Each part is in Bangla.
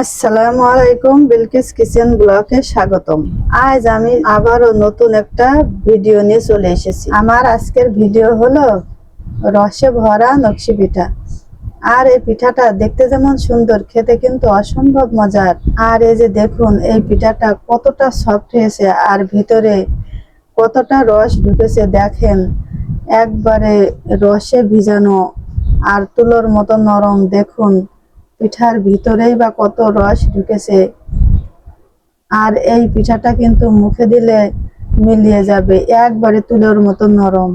আসসালামু আলাইকুম, বিলকিস কিচেন ব্লকে স্বাগতম। আজ আমি আবারও নতুন একটা ভিডিও নিয়ে চলে এসেছি। আমার আজকের ভিডিও হলো রসে ভরা নকশি পিঠা। আর এই পিঠাটা দেখতে যেমন সুন্দর, খেতে কিন্তু অসম্ভব মজার। আর এই যে দেখুন, এই পিঠাটা কতটা সফট হয়েছে আর ভিতরে কতটা রস ঢুকেছে, দেখেন। একবারে রসে ভিজানো আর তুলোর মতো নরম, দেখুন। পিঠার ভিতরেই বা কত রস ঢুকেছে। আর এই পিঠাটা কিন্তু মুখে দিলে মিলিয়ে যাবে, একবারে তুলোর মতো নরম।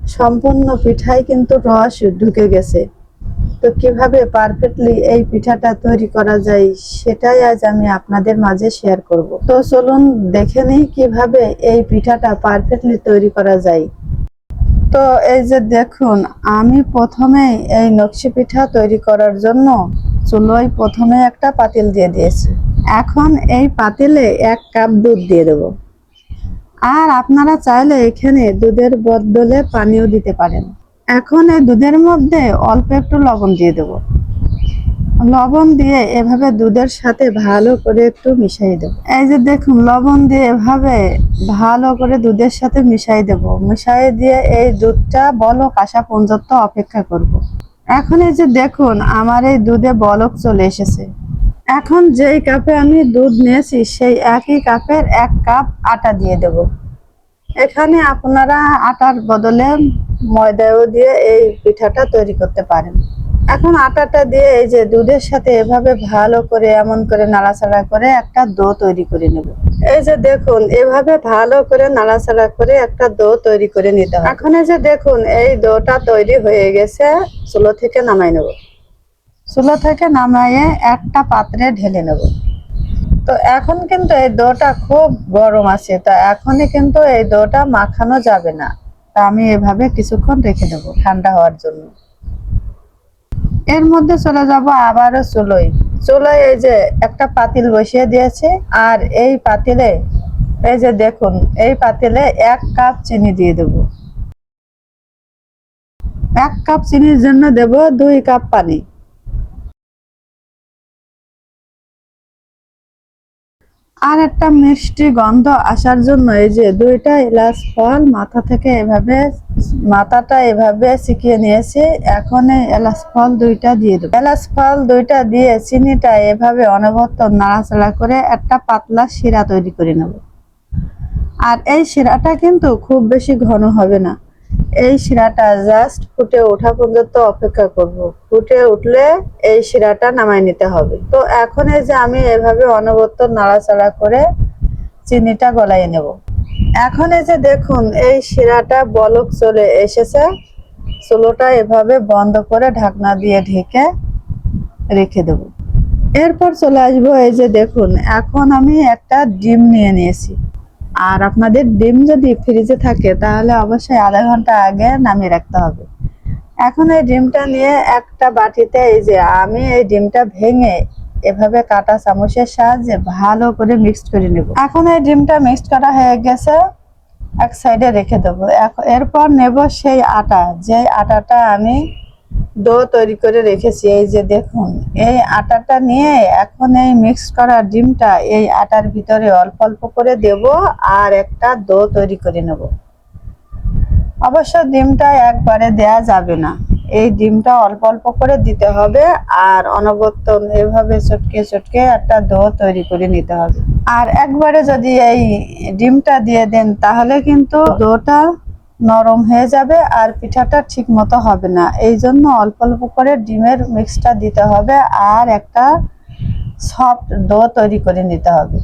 সম্পূর্ণ পিঠাই কিন্তু রস ঢুকে গেছে। তো কীভাবে পারফেক্টলি এই পিঠাটা তৈরি করা যায়, সেটাই আজ আমি আপনাদের মাঝে শেয়ার করব। তো চলুন দেখে নিই কীভাবে এই পিঠাটা পারফেক্টলি তৈরি করা যায়। তো এই যে দেখুন, আমি প্রথমে এই নকশি পিঠা তৈরি করার জন্য চুলোয় প্রথমে একটা পাতিল দিয়ে দিয়েছি। এখন এই পাতিলে এক কাপ দুধ দিয়ে দেব। আর আপনারা চাইলে এখানে দুধের বদলে পানিও দিতে পারেন। এখন এই দুধের মধ্যে অল্প একটু লবণ দিয়ে দেব। লবণ দিয়ে এভাবে দুধের সাথে ভালো করে একটু মিশাই দেব। এই যে দেখুন, লবণ দিয়ে এভাবে ভালো করে দুধের সাথে মিশাই দেব। মিশাই দিয়ে এই দুধটা বলক আসা পর্যন্ত অপেক্ষা করব। এখন এই যে দেখুন, আমার এই দুধে বলক চলে এসেছে। এখন যেই কাপে আমি দুধ নিয়েছি, সেই একই কাপের এক কাপ আটা দিয়ে দেব। এখানে আপনারা আটার বদলে ময়দাও দিয়ে এই পিঠাটা তৈরি করতে পারেন। এখন আটাটা দিয়ে এই যে দুধের সাথে এভাবে ভালো করে এমন করে নাড়াচাড়া করে একটা দো তৈরি করে নেব। এই যে দেখুন, এভাবে ভালো করে নাড়াচাড়া করে একটা দো তৈরি করে নিতে হবে। এখন এই যে দেখুন, এই দোটা তৈরি হয়ে গেছে, চুলো থেকে নামাই নেব। চুলো থেকে নামাইয়ে একটা পাত্রে ঢেলে নেব। তো এখন কিন্তু এই দোটা খুব গরম আছে, তা এখনই কিন্তু এই দোটা মাখানো যাবে না। তা আমি এভাবে কিছুক্ষণ রেখে দেবো ঠান্ডা হওয়ার জন্য। এর মধ্যে চলে যাব আবারও চুলোই চুলোয় এই যে একটা পাতিল বসিয়ে দিয়েছে, আর এই পাতিলে, এই যে দেখুন, এই পাতিলে এক কাপ চিনি দিয়ে দেব। এক কাপ চিনির জন্য দেব দুই কাপ পানি। আর একটা মিষ্টি গন্ধ আসার জন্য এই যে দুইটা এলাচ ফল মাথা থেকে এভাবে, মাথাটা এভাবে শিখিয়ে নিয়েছি। এখন এই এলাচ ফল দুইটা দিয়ে দেবো। এলাচ ফল দুইটা দিয়ে চিনিটা এভাবে অনবরত নাড়াচাড়া করে একটা পাতলা শিরা তৈরি করে নেব। আর এই শিরাটা কিন্তু খুব বেশি ঘন হবে না। এই শিরাটা জাস্ট ফুটে ওঠা পর্যন্ত অপেক্ষা করব। ফুটে উঠলে এই শিরাটা নামাই নিতে হবে। তো এখন এই যে আমি এভাবে অনবরত নাড়াচাড়া করে চিনিটা গলাই নেব। এখন এই যে দেখুন, এই শিরাটা বলক চলে এসেছে। চুলোটা এভাবে বন্ধ করে ঢাকনা দিয়ে ঢেকে রেখে দেব। এরপর চলে আসব এই যে দেখুন, এখন আমি একটা ডিম নিয়ে নিয়েছি। আর আপনাদের ডিম যদি ফ্রিজে থাকে, তাহলে অবশ্যই আধা ঘণ্টা আগে নামিয়ে রাখতে হবে। এখন এই ডিমটা নিয়ে একটা বাটিতে এই যে আমি এই ডিমটা ভেঙে এভাবে কাটা চামচের সাহায্যে ভালো করে মিক্সড করে নেব। এখন এই ডিমটা মিক্সড করা হয়ে গেছে, এক সাইডে রেখে দেবো। এরপর নেব সেই আটা। যে আটাটা আমি ডো তৈরি করে রেখেছি, এই যে দেখুন, এই আটাটা নিয়ে এখন এই মিক্স করা ডিমটা এই আটার ভিতরে অল্প অল্প করে দেব আর একটা ডো তৈরি করে নেব। অবশ্য ডিমটা একবারে দেয়া যাবে না, এই ডিমটা অল্প অল্প করে দিতে হবে আর অনবরত এভাবে চটকে চটকে একটা ডো তৈরি করে নিতে হবে। আর একবারে যদি এই ডিমটা দিয়ে দেন, তাহলে কিন্তু ডোটা নরম হয়ে যাবে আর পিঠাটা ঠিক মতো হবে না। এই জন্য অল্প অল্প করে ডিমের মিক্সটা দিতে হবে আর একটা সফট ডো তৈরি করে নিতে হবে।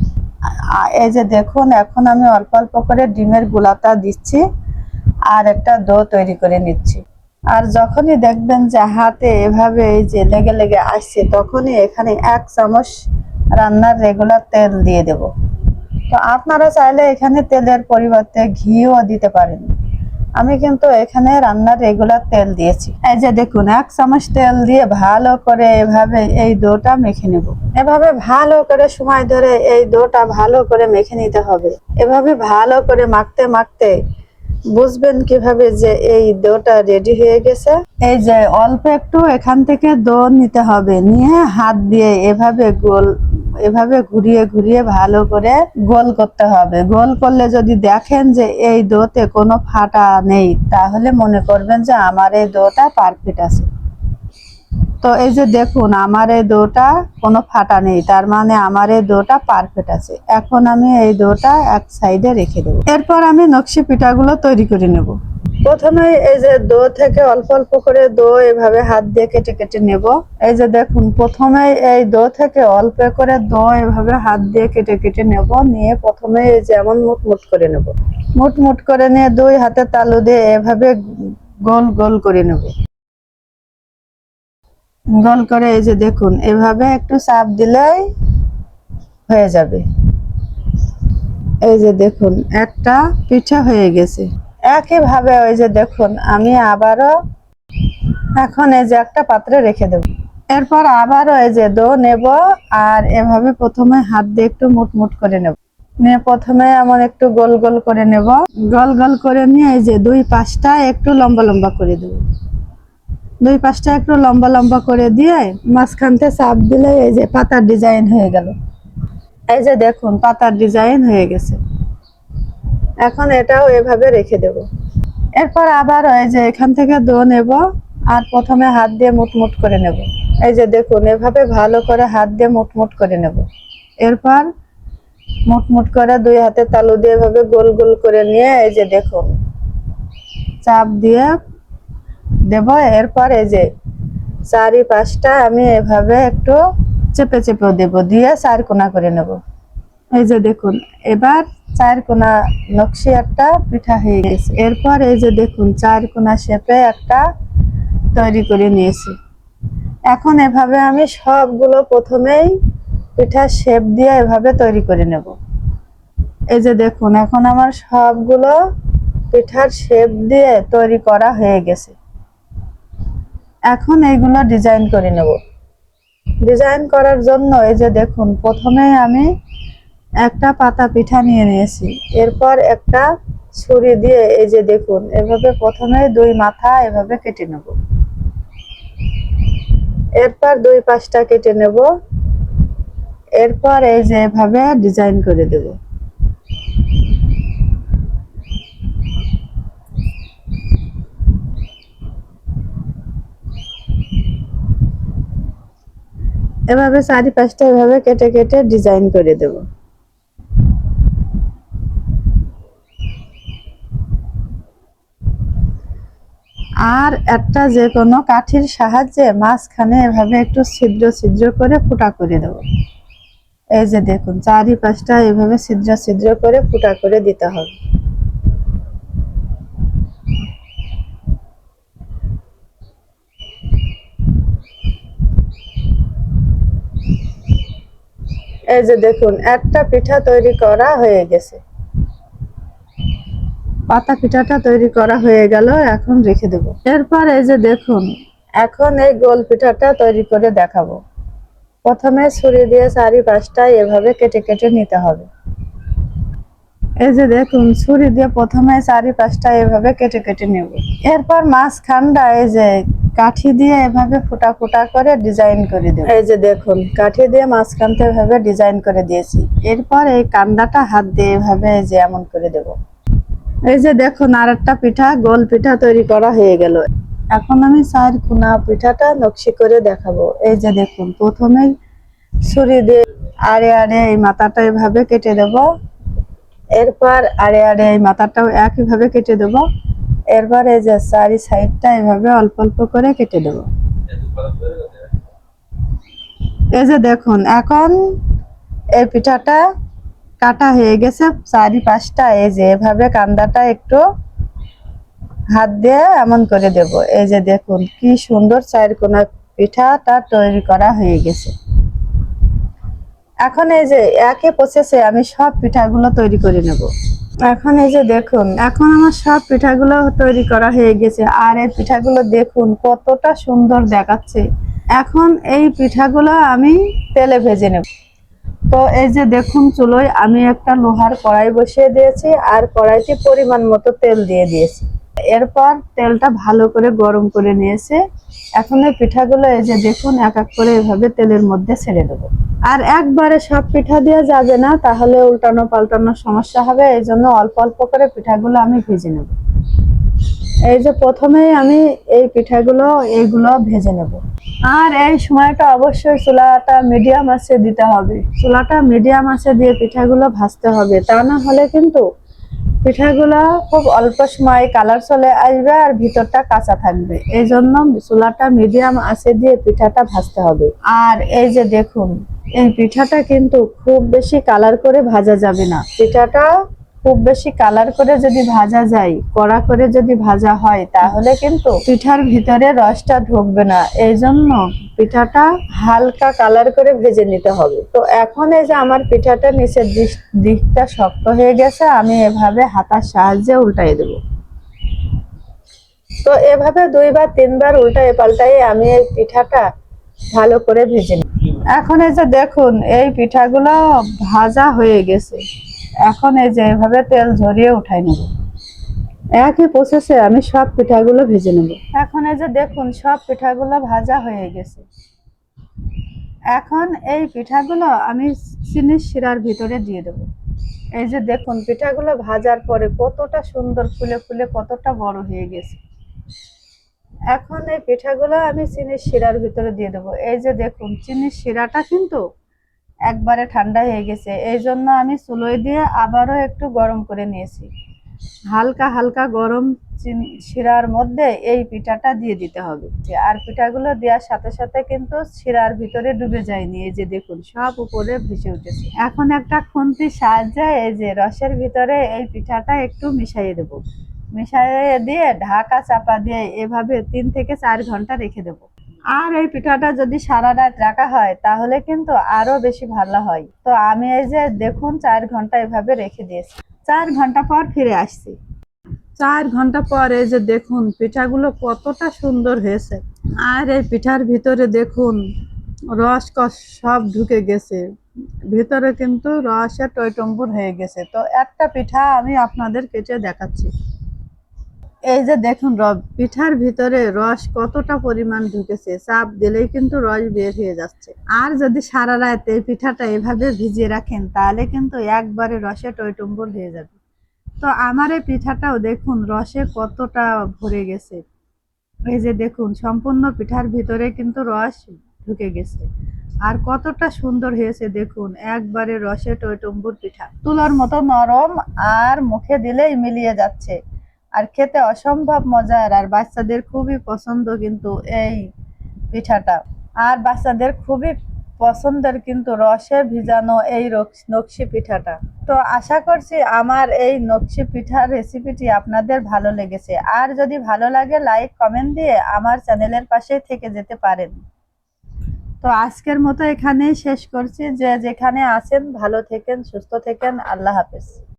এই যে দেখুন, এখন আমি অল্প অল্প করে ডিমের গুলাটা দিচ্ছি আর একটা ডো তৈরি করে নিচ্ছি। আর যখনই দেখবেন যে হাতে এভাবে এই যে লেগে লেগে আসছে, তখনই এখানে এক চামচ রান্নার রেগুলার তেল দিয়ে দেব। তো আপনারা চাইলে এখানে তেলের পরিবর্তে ঘিও দিতে পারেন। আমি কিন্তু এখানে রান্নার রেগুলার তেল দিয়েছি। এই যে দেখুন, এক চামচ তেল দিয়ে ভালো করে এভাবে এই দোটা মেখে নেব। এভাবে ভালো করে সময় ধরে এই দোটা ভালো করে মেখে নিতে হবে। এভাবে ভালো করে মাখতে মাখতে বুঝবেন কীভাবে যে এই দোটা রেডি হয়ে গেছে। এই যে অল্প একটু এখান থেকে দো নিতে হবে। নিয়ে হাত দিয়ে এভাবে গোল এভাবে ঘুরিয়ে ঘুরিয়ে ভালো করে গোল করতে হবে। গোল করলে যদি দেখেন যে এই দোতে কোনো ফাটা নেই, তাহলে মনে করবেন যে আমার এই দোটা পারফেক্ট আছে। তো এই যে দেখুন, আমার এই দোটা কোনো ফাটা নেই, তার মানে আমার এই দোটা পারফেক্ট আছে। এখন আমি এই দোটা এক সাইডে রেখে দেবো। এরপর আমি নকশি পিঠাগুলো তৈরি করে নেব। প্রথমে এই যে দো থেকে অল্প অল্প করে দো এভাবে হাত দিয়ে কেটে কেটে নেব। এই যে দেখুন, প্রথমে এই দো থেকে অল্প করে দো এভাবে হাত দিয়ে কেটে কেটে নেব। নিয়ে প্রথমে এই যেমন মুট মুট করে নেব। মুট মুট করে নিয়ে দুই হাতে তালু দিয়ে এভাবে গোল গোল করে নেব। গোল করে এই যে দেখুন, এভাবে একটু চাপ দিলেই হয়ে যাবে। এই যে দেখুন, একটা পিঠা হয়ে গেছে। একইভাবে ওই যে দেখুন, আমি আবারও এখন এই যে একটা পাত্রে রেখে দেব। এরপর আবারও এই যে দো নেব আর এভাবে প্রথমে হাত দিয়ে একটু মুটমুট করে নেব। নিয়ে প্রথমে এমন একটু গোল গোল করে নেব। গোল গোল করে নিয়ে এই যে দুই পাশটা একটু লম্বা লম্বা করে দেবো। দুই পাশটা একটু লম্বা লম্বা করে দিয়ে মাঝখানতে চাপ দিলে এই যে পাতার ডিজাইন হয়ে গেল। এই যে দেখুন, পাতার ডিজাইন হয়ে গেছে। এখন এটাও এভাবে রেখে দেব। এরপর আবার এই যে এখান থেকে দো নেব আর প্রথমে হাত দিয়ে মুটমুট করে নেব। এই যে দেখুন, এভাবে ভালো করে হাত দিয়ে মুটমুট করে নেব। এরপর মুটমুট করে দুই হাতে তালু দিয়ে এভাবে গোল গোল করে নিয়ে এই যে দেখুন, চাপ দিয়ে দেব। এরপর এই যে চারি পাঁচটা আমি এভাবে একটু চেপে চেপে দেব, দিয়ে চার কোনা করে নেব। এই যে দেখুন, এবার চার কোনা নকশি একটা পিঠা হয়ে গেছে। এরপর এই যে দেখুন চার কোনা শেপে একটা তৈরি করে নিয়েছি। এখন এভাবে আমি সবগুলো প্রথমেই পিঠা শেপ দিয়ে এভাবে তৈরি করে নেব। এই যে দেখুন, এখন আমার সবগুলো পিঠার শেপ দিয়ে তৈরি করা হয়ে গেছে। এখন এইগুলো ডিজাইন করে নেব। ডিজাইন করার জন্য এই যে দেখুন, প্রথমে আমি একটা পাতা পিঠা নিয়ে নিয়েছি। এরপর একটা ছুরি দিয়ে এই যে দেখুন, এভাবে প্রথমে দুই মাথা এভাবে কেটে নেব। এরপর দুই পাশটা কেটে নেব। এরপর এই যে এভাবে ডিজাইন করে দেব। এভাবে চারি পাঁচটা এভাবে কেটে কেটে ডিজাইন করে দেব। আর একটা যে কোনো কাঠির সাহায্যে মাঝখানে এভাবে একটু ছিদ্র ছিদ্র করে ফুটা করে দেব। এই যে দেখুন চারি পাঁচটা এভাবে ছিদ্র ছিদ্র করে ফুটা করে দিতে হবে। এই যে দেখুন, একটা পিঠা তৈরি করা হয়ে গেছে। পাতা পিঠাটা তৈরি করা হয়ে গেল, এখন রেখে দেব। এরপর এই যে দেখুন, এখন এই গোল পিঠাটা তৈরি করে দেখাবো। প্রথমে ছুরি দিয়ে চারি পাঁচটা এভাবে কেটে কেটে নিতে হবে। এই যে দেখুন, ছুরি দিয়ে প্রথমে চারি পাঁচটা এভাবে কেটে কেটে নেব। এরপর মাঝখানটা এই যে কাঠি দিয়ে এভাবে ফুটা ফুটা করে ডিজাইন করে দেব। এই যে দেখুন, কাঠি দিয়ে মাঝখানতে এভাবে ডিজাইন করে দিয়েছি। এরপর এই কান্দাটা হাত দিয়ে এভাবে এই যে এমন করে দেব। এই যে দেখুন একটা পিঠা, গোল পিঠা তৈরি করা হয়ে গেল। এখন আমি চার কোনা পিঠাটা নকশি করে দেখাবো। এই যে দেখুন, প্রথমে ছুরি দিয়ে আড়ে আড়ে এই মাথাটা এভাবে কেটে দেব। এরপর আড়ে আড়ে এই মাথাটাও একইভাবে কেটে দেব। এরপর এই যে চারি সাইডটা এভাবে অল্প অল্প করে কেটে দেব। এই যে দেখুন, এখন এই পিঠাটা কাটা হয়ে গেছে চারি পাঁচটা এই যে এভাবে কান্দাটা একটু হাত দিয়ে এমন করে দেব। এই যে দেখুন, কি সুন্দর চার কোনা পিঠাটা তৈরি করা হয়ে গেছে। এখন এই যে একে প্রসেসে আমি সব পিঠাগুলো তৈরি করে নেব। এখন এই যে দেখুন, এখন আমার সব পিঠাগুলো তৈরি করা হয়ে গেছে। আর এই পিঠাগুলো দেখুন, কতটা সুন্দর দেখাচ্ছে। এখন এই পিঠাগুলো আমি তেলে ভেজে নেব। তো এই যে দেখুন চুলোয়, আমি একটা লোহার কড়াই বসিয়ে দিয়েছি আর কড়াইতে পরিমাণ মতো তেল দিয়ে দিয়েছি। এরপর তেলটা ভালো করে গরম করে নিয়েছে। এখন এই পিঠাগুলো এই যে দেখুন, এক এক করে এভাবে তেলের মধ্যে ছেড়ে দেবো। আর একবারে সব পিঠা দেওয়া যাবে না, তাহলে উল্টানো পাল্টানোর সমস্যা হবে, এই জন্য অল্প অল্প করে পিঠাগুলো আমি ভেজে নেব। এই যে প্রথমেই আমি এই পিঠাগুলো, এইগুলো ভেজে নেব। আর এই সময়টা অবশ্যই চুলাটা মিডিয়াম আছে দিতে হবে। চুলাটা মিডিয়াম আছে দিয়ে পিঠাগুলো ভাজতে হবে। তা না হলে কিন্তু পিঠাগুলো খুব অল্প সময় কালার চলে আসবে আর ভিতরটা কাঁচা থাকবে। এই জন্য চুলাটা মিডিয়াম আছে দিয়ে পিঠাটা ভাজতে হবে। আর এই যে দেখুন, এই পিঠাটা কিন্তু খুব বেশি কালার করে ভাজা যাবে না। পিঠাটা খুব বেশি কালার করে যদি ভাজা যায়, কড়া করে যদি ভাজা হয়, তাহলে কিন্তু পিঠার ভিতরে রসটা ঢুকবে না। এই জন্য পিঠাটা হালকা কালার করে ভেজে নিতে হবে। তো এখন এই যে আমার পিঠাটা নিচের দিক- দিকটা শক্ত হয়ে গেছে, আমি এভাবে হাতার সাহায্যে উল্টাই দেব। তো এভাবে দুইবার, তিনবার উল্টাই পাল্টাই আমি এই পিঠাটা ভালো করে ভেজে নিই। এখন এই যে দেখুন, এই পিঠাগুলো ভাজা হয়ে গেছে। এখন এই যে এভাবে তেল ঝরিয়ে উঠাই নেব। একই প্রসেসে আমি সব পিঠাগুলো ভেজে নেব। এখন এই যে দেখুন সব পিঠাগুলো ভাজা হয়ে গেছে। এখন এই পিঠাগুলো আমি চিনির শিরার ভিতরে দিয়ে দেব। এই যে দেখুন পিঠাগুলো ভাজার পরে কতটা সুন্দর ফুলে ফুলে কতটা বড় হয়ে গেছে। এখন এই পিঠাগুলো আমি চিনির শিরার ভিতরে দিয়ে দেবো। এই যে দেখুন চিনির শিরাটা কিন্তু একবারে ঠান্ডা হয়ে গেছে। এই জন্য আমি চুলোয় দিয়ে আবারও একটু গরম করে নিয়েছি। হালকা হালকা গরম শিরার মধ্যে এই পিঠাটা দিয়ে দিতে হবে। আর পিঠাগুলো দেওয়ার সাথে সাথে কিন্তু শিরার ভিতরে ডুবে যায়নি। এই যে দেখুন, সব উপরে ভেসে উঠেছে। এখন একটা খুন্তির সাহায্যে এই যে রসের ভিতরে এই পিঠাটা একটু মিশাইয়ে দেবো। মিশাইয়ে দিয়ে ঢাকা চাপা দিয়ে এভাবে তিন থেকে চার ঘণ্টা রেখে দেবো। আর এই পিঠাটা যদি সারা রাত রাখা হয়, তাহলে কিন্তু আরও বেশি ভালো হয়। তো আমি এই যে দেখুন, চার ঘণ্টা এভাবে রেখে দিয়েছি। চার ঘণ্টা পর ফিরে আসছি। চার ঘণ্টা পর এই যে দেখুন, পিঠাগুলো কতটা সুন্দর হয়েছে। আর এই পিঠার ভিতরে দেখুন, রস কস সব ঢুকে গেছে। ভিতরে কিন্তু রসে টইটম্বুর হয়ে গেছে। তো একটা পিঠা আমি আপনাদের কেটে দেখাচ্ছি। এই যে দেখুন রব, পিঠার ভিতরে রস কতটা পরিমাণ ঢুকেছে, চাপ দিলেই কিন্তু রস বের হয়ে যাচ্ছে। আর যদি সারা রাত এই পিঠাটা এভাবে ভিজিয়ে রাখেন, তাহলে কিন্তু একবারে রসে টইটম্বর হয়ে যাবে। তো আমার এই পিঠাটাও দেখুন রসে কতটা ভরে গেছে। এই যে দেখুন, সম্পূর্ণ পিঠার ভিতরে কিন্তু রস ঢুকে গেছে। আর কতটা সুন্দর হয়েছে দেখুন, একবারে রসে টইটম্বুর পিঠা। তুলার মতো নরম আর মুখে দিলেই মিলিয়ে যাচ্ছে। আর খেতে অসম্ভব মজার, আর বাচ্চাদের খুবই পছন্দ কিন্তু এই পিঠাটা। আর বাচ্চাদের খুবই পছন্দের কিন্তু রসে ভিজানো এই নকশি পিঠাটা। তো আশা করছি আমার এই নকশি পিঠার রেসিপিটি আপনাদের ভালো লেগেছে। আর যদি ভালো লাগে লাইক কমেন্ট দিয়ে আমার চ্যানেলের পাশে থেকে যেতে পারেন। তো আজকের মতো এখানেই শেষ করছি। যে যেখানে আছেন, ভালো থেকেন, সুস্থ থেকেন, আল্লাহ হাফেজ।